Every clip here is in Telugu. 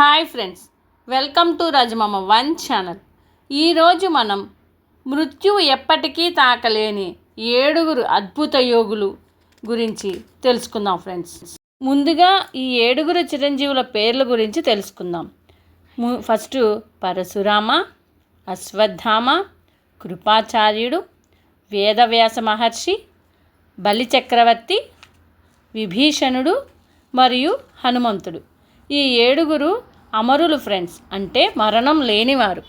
హాయ్ ఫ్రెండ్స్ వెల్కమ్ టు రజమమ్మ వన్ ఛానల్. ఈరోజు మనం మృత్యువు ఎప్పటికీ తాకలేని ఏడుగురు అద్భుత యోగులు గురించి తెలుసుకుందాం ఫ్రెండ్స్. ముందుగా ఈ ఏడుగురు చిరంజీవుల పేర్ల గురించి తెలుసుకుందాం. ము- ఫస్ట్ పరశురామ అశ్వత్థామ కృపాచార్యుడు వేదవ్యాస మహర్షి బలిచక్రవర్తి విభీషణుడు మరియు హనుమంతుడు. ఈ ఏడుగురు అమరులు ఫ్రెండ్స్ అంటే మరణం లేనివారు.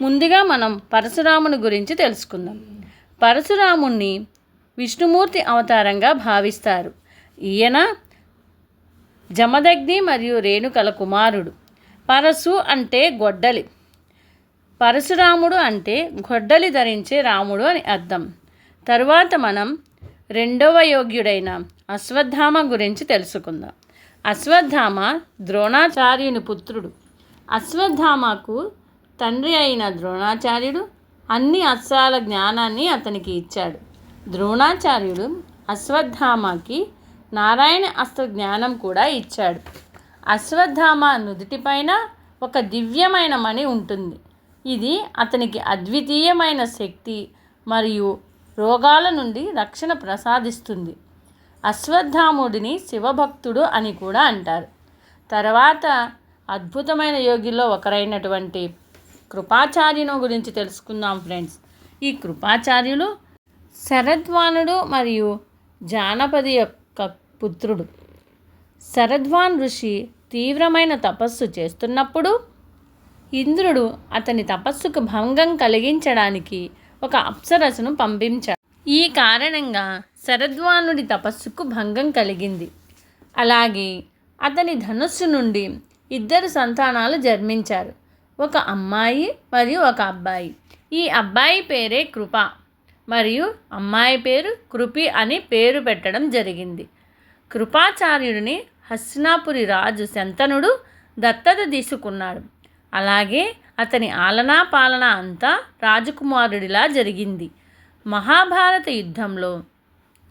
ముందుగా మనం పరశురాముని గురించి తెలుసుకుందాం. పరశురాముణ్ణి విష్ణుమూర్తి అవతారంగా భావిస్తారు. ఈయన జమదగ్ని మరియు రేణుకల కుమారుడు. పరశు అంటే గొడ్డలి. పరశురాముడు అంటే గొడ్డలి ధరించే రాముడు అని అర్థం. తరువాత మనం రెండవ యోగ్యుడైన అశ్వత్థామ గురించి తెలుసుకుందాం. అశ్వత్థామ ద్రోణాచార్యుని పుత్రుడు. అశ్వత్థామకు తండ్రి అయిన ద్రోణాచార్యుడు అన్ని అస్త్రాల జ్ఞానాన్ని అతనికి ఇచ్చాడు. ద్రోణాచార్యుడు అశ్వత్థామకి నారాయణ అస్త్ర జ్ఞానం కూడా ఇచ్చాడు. అశ్వత్థామ నుదుటిపైన ఒక దివ్యమైన మణి ఉంటుంది. ఇది అతనికి అద్వితీయమైన శక్తి మరియు రోగాల నుండి రక్షణ ప్రసాదిస్తుంది. అశ్వత్థాముడిని శివభక్తుడు అని కూడా అంటారు. తర్వాత అద్భుతమైన యోగిలో ఒకరైనటువంటి కృపాచార్యుని గురించి తెలుసుకుందాం ఫ్రెండ్స్. ఈ కృపాచార్యులు శరద్వానుడు మరియు జానపది యొక్క పుత్రుడు. శరద్వాన్ ఋషి తీవ్రమైన తపస్సు చేస్తున్నప్పుడు ఇంద్రుడు అతని తపస్సుకు భంగం కలిగించడానికి ఒక అప్సరసను పంపించాడు. ఈ కారణంగా శరద్వానుడి తపస్సుకు భంగం కలిగింది. అలాగే అతని ధనుస్సు నుండి ఇద్దరు సంతానాలు జన్మించారు. ఒక అమ్మాయి మరియు ఒక అబ్బాయి. ఈ అబ్బాయి పేరే కృప మరియు అమ్మాయి పేరు కృపి అని పేరు పెట్టడం జరిగింది. కృపాచార్యుడిని హస్నాపురి రాజు శంతనుడు దత్తత తీసుకున్నాడు. అలాగే అతని ఆలనా పాలన అంతా రాజకుమారుడిలా జరిగింది. మహాభారత యుద్ధంలో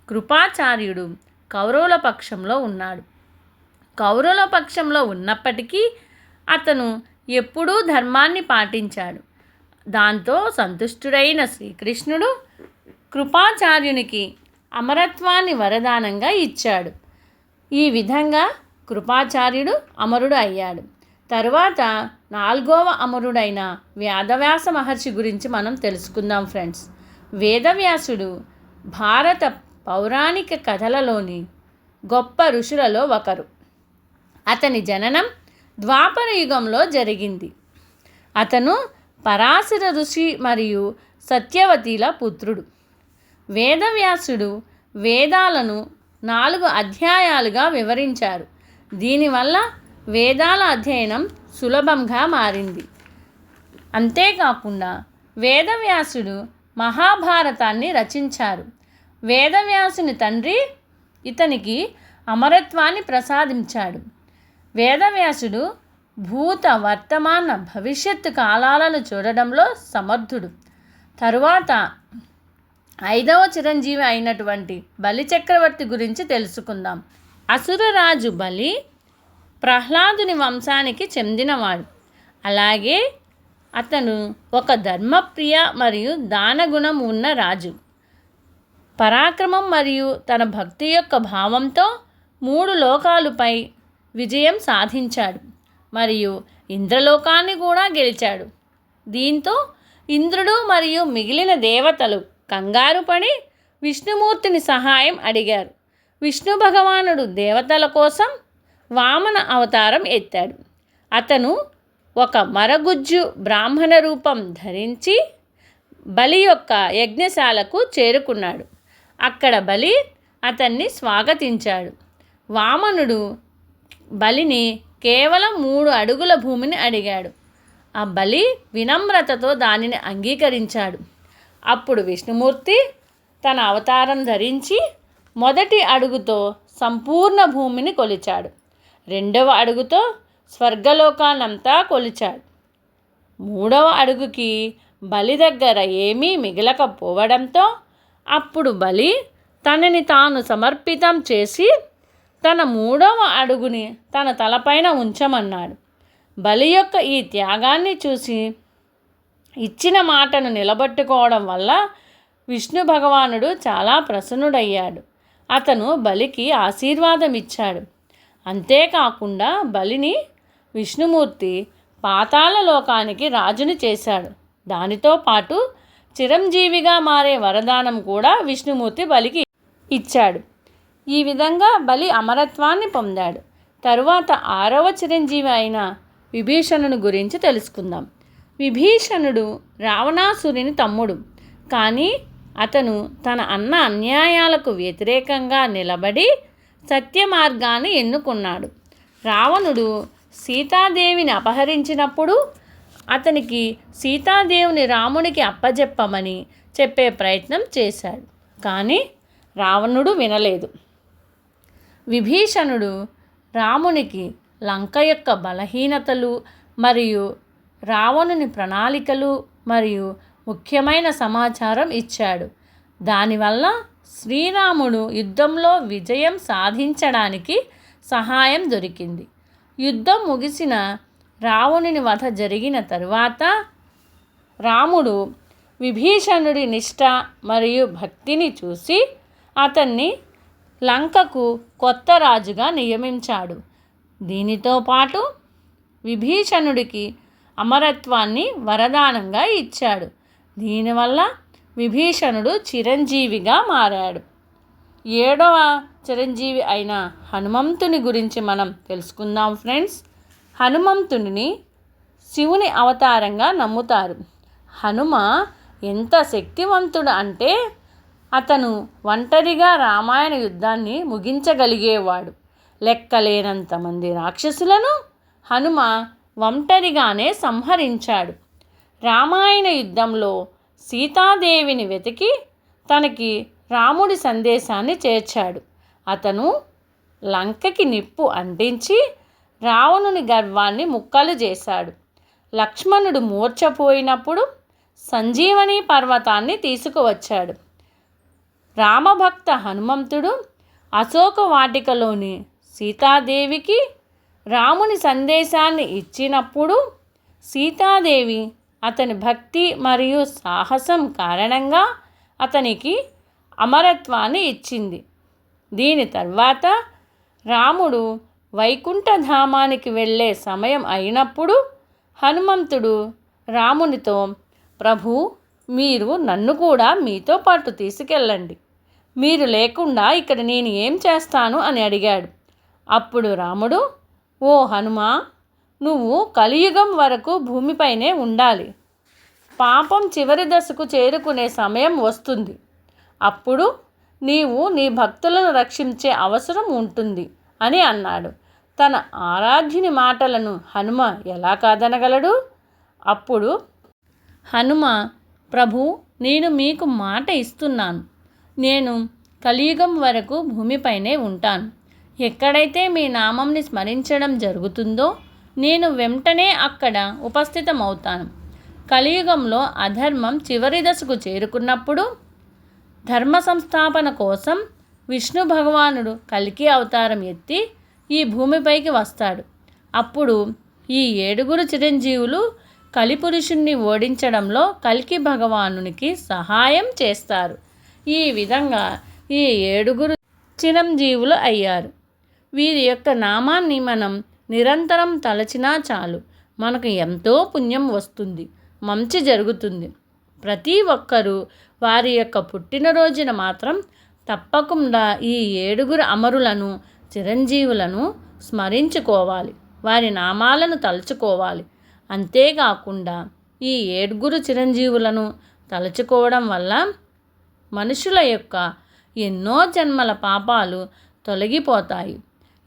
కృపాచార్యుడు కౌరవుల పక్షంలో ఉన్నాడు. కౌరవుల పక్షంలో ఉన్నప్పటికీ అతను ఎప్పుడూ ధర్మాన్ని పాటించాడు. దాంతో సంతుష్టుడైన శ్రీకృష్ణుడు కృపాచార్యునికి అమరత్వాన్ని వరదానంగా ఇచ్చాడు. ఈ విధంగా కృపాచార్యుడు అమరుడు అయ్యాడు. తరువాత నాలుగవ అమరుడైన వ్యాదవ్యాస మహర్షి గురించి మనం తెలుసుకుందాం ఫ్రెండ్స్. వేదవ్యాసుడు భారత పౌరాణిక కథలలోని గొప్ప ఋషులలో ఒకరు. అతని జననం ద్వాపర యుగంలో జరిగింది. అతను పరాశర ఋషి మరియు సత్యవతిల పుత్రుడు. వేదవ్యాసుడు వేదాలను నాలుగు అధ్యాయాలుగా వివరించారు. దీనివల్ల వేదాల అధ్యయనం సులభంగా మారింది. అంతేకాకుండా వేదవ్యాసుడు మహాభారతాన్ని రచించారు. వేదవ్యాసుని తండ్రి ఇతనికి అమరత్వాన్ని ప్రసాదించాడు. వేదవ్యాసుడు భూత వర్తమాన భవిష్యత్తు కాలాలను చూడడంలో సమర్థుడు. తరువాత ఐదవ చిరంజీవి అయినటువంటి బలి చక్రవర్తి గురించి తెలుసుకుందాం. అసురరాజు బలి ప్రహ్లాదుని వంశానికి చెందినవాడు. అలాగే అతను ఒక ధర్మప్రియ మరియు దానగుణం ఉన్న రాజు. పరాక్రమం మరియు తన భక్తి యొక్క భావంతో మూడు లోకాలపై విజయం సాధించాడు మరియు ఇంద్రలోకాన్ని కూడా గెలిచాడు. దీంతో ఇంద్రుడు మరియు మిగిలిన దేవతలు కంగారు పడి విష్ణుమూర్తిని సహాయం అడిగారు. విష్ణు భగవానుడు దేవతల కోసం వామన అవతారం ఎత్తాడు. అతను ఒక మరగుజ్జు బ్రాహ్మణ రూపం ధరించి బలి యొక్క యజ్ఞశాలకు చేరుకున్నాడు. అక్కడ బలి అతన్ని స్వాగతించాడు. వామనుడు బలిని కేవలం మూడు అడుగుల భూమిని అడిగాడు. ఆ బలి వినమ్రతతో దానిని అంగీకరించాడు. అప్పుడు విష్ణుమూర్తి తన అవతారం ధరించి మొదటి అడుగుతో సంపూర్ణ భూమిని కొలిచాడు. రెండవ అడుగుతో స్వర్గలోకానంతా కొలిచాడు. మూడవ అడుగుకి బలి దగ్గర ఏమీ మిగలకపోవడంతో అప్పుడు బలి తనని తాను సమర్పితం చేసి తన మూడవ అడుగుని తన తలపైన ఉంచమన్నాడు. బలి యొక్క ఈ త్యాగాన్ని చూసి ఇచ్చిన మాటను నిలబెట్టుకోవడం వల్ల విష్ణు భగవానుడు చాలా ప్రసన్నుడయ్యాడు. అతను బలికి ఆశీర్వాదం ఇచ్చాడు అంతేకాకుండా బలిని విష్ణుమూర్తి పాతాళ లోకానికి రాజుని చేశాడు. దానితో పాటు చిరంజీవిగా మారే వరదానం కూడా విష్ణుమూర్తి బలికి ఇచ్చాడు. ఈ విధంగా బలి అమరత్వాన్ని పొందాడు. తరువాత ఆరవ చిరంజీవి అయిన విభీషణుని గురించి తెలుసుకుందాం. విభీషణుడు రావణాసురుని తమ్ముడు. కానీ అతను తన అన్న అన్యాయాలకు వ్యతిరేకంగా నిలబడి సత్య మార్గాన్ని ఎన్నుకున్నాడు. రావణుడు సీతాదేవిని అపహరించినప్పుడు అతనికి సీతాదేవిని రామునికి అప్పజెప్పమని చెప్పే ప్రయత్నం చేశాడు. కానీ రావణుడు వినలేదు. విభీషణుడు రామునికి లంక యొక్క బలహీనతలు మరియు రావణుని ప్రణాళికలు మరియు ముఖ్యమైన సమాచారం ఇచ్చాడు. దానివల్ల శ్రీరాముడు యుద్ధంలో విజయం సాధించడానికి సహాయం దొరికింది. యుద్ధం ముగిసిన రావణుని వధ జరిగిన తరువాత రాముడు విభీషణుడి నిష్ఠ మరియు భక్తిని చూసి అతన్ని లంకకు కొత్త రాజుగా నియమించాడు. దీనితో పాటు విభీషణుడికి అమరత్వాన్ని వరదానంగా ఇచ్చాడు. దీనివల్ల విభీషణుడు చిరంజీవిగా మారాడు. ఏడవ చిరంజీవి అయిన హనుమంతుని గురించి మనం తెలుసుకుందాం ఫ్రెండ్స్. హనుమంతుడిని శివుని అవతారంగా నమ్ముతారు. హనుమ ఎంత శక్తివంతుడు అంటే అతను ఒంటరిగా రామాయణ యుద్ధాన్ని ముగించగలిగేవాడు. లెక్కలేనంతమంది రాక్షసులను హనుమ ఒంటరిగానే సంహరించాడు. రామాయణ యుద్ధంలో సీతాదేవిని వెతికి తనకి రాముడి సందేశాన్ని చేర్చాడు. అతను లంకకి నిప్పు అంటించి రావణుని గర్వాన్ని ముక్కలు చేశాడు. లక్ష్మణుడు మూర్చపోయినప్పుడు సంజీవని పర్వతాన్ని తీసుకువచ్చాడు. రామభక్త హనుమంతుడు అశోక వాటికలోని సీతాదేవికి రాముని సందేశాన్ని ఇచ్చినప్పుడు సీతాదేవి అతని భక్తి మరియు సాహసం కారణంగా అతనికి అమరత్వాన్ని ఇచ్చింది. దీని తర్వాత రాముడు వైకుంఠధామానికి వెళ్ళే సమయం అయినప్పుడు హనుమంతుడు రామునితో ప్రభు మీరు నన్ను కూడా మీతో పాటు తీసుకెళ్ళండి. మీరు లేకుండా ఇక్కడ నేను ఏం చేస్తాను? అని అడిగాడు. అప్పుడు రాముడు ఓ హనుమా నువ్వు కలియుగం వరకు భూమిపైనే ఉండాలి. పాపం చివరి దశకు చేరుకునే సమయం వస్తుంది. అప్పుడు నీవు నీ భక్తులను రక్షించే అవసరం ఉంటుంది అని అన్నాడు. తన ఆరాధ్యుని మాటలను హనుమ ఎలా కాదనగలడు? అప్పుడు హనుమ ప్రభు నేను మీకు మాట ఇస్తున్నాను. నేను కలియుగం వరకు భూమిపైనే ఉంటాను. ఎక్కడైతే మీ నామంని స్మరించడం జరుగుతుందో నేను వెంటనే అక్కడ ఉపస్థితమవుతాను. కలియుగంలో అధర్మం చివరి దశకు చేరుకున్నప్పుడు ధర్మ సంస్థాపన కోసం విష్ణు భగవానుడు కలికి అవతారం ఎత్తి ఈ భూమిపైకి వస్తాడు. అప్పుడు ఈ ఏడుగురు చిరంజీవులు కలిపురుషుణ్ణి ఓడించడంలో కల్కి భగవానునికి సహాయం చేస్తారు. ఈ విధంగా ఈ ఏడుగురు చిరంజీవులు అయ్యారు. వీరి యొక్క నామాన్ని మనం నిరంతరం తలచినా చాలు. మనకు ఎంతో పుణ్యం వస్తుంది. మంచి జరుగుతుంది. ప్రతి ఒక్కరూ వారి యొక్క పుట్టినరోజున మాత్రం తప్పకుండా ఈ ఏడుగురు అమరులను చిరంజీవులను స్మరించుకోవాలి. వారి నామాలను తలుచుకోవాలి. అంతేకాకుండా ఈ ఏడుగురు చిరంజీవులను తలుచుకోవడం వల్ల మనుషుల యొక్క ఎన్నో జన్మల పాపాలు తొలగిపోతాయి.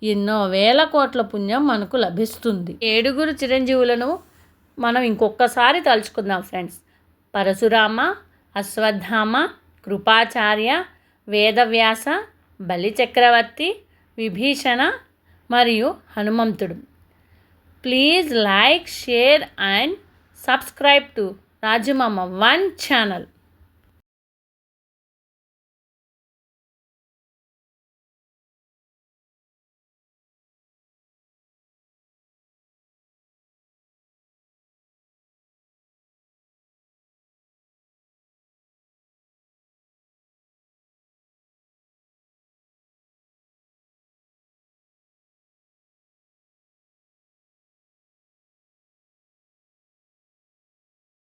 ఎన్నో వేల కోట్ల పుణ్యం మనకు లభిస్తుంది. ఏడుగురు చిరంజీవులను మనం ఇంకొకసారి తలుచుకుందాం ఫ్రెండ్స్. పరశురామ అశ్వత్థామ కృపాచార్య వేదవ్యాస బలిచక్రవర్తి విభీషణ మరియు హనుమంతుడు. Please like share and subscribe to Rajumama one channel.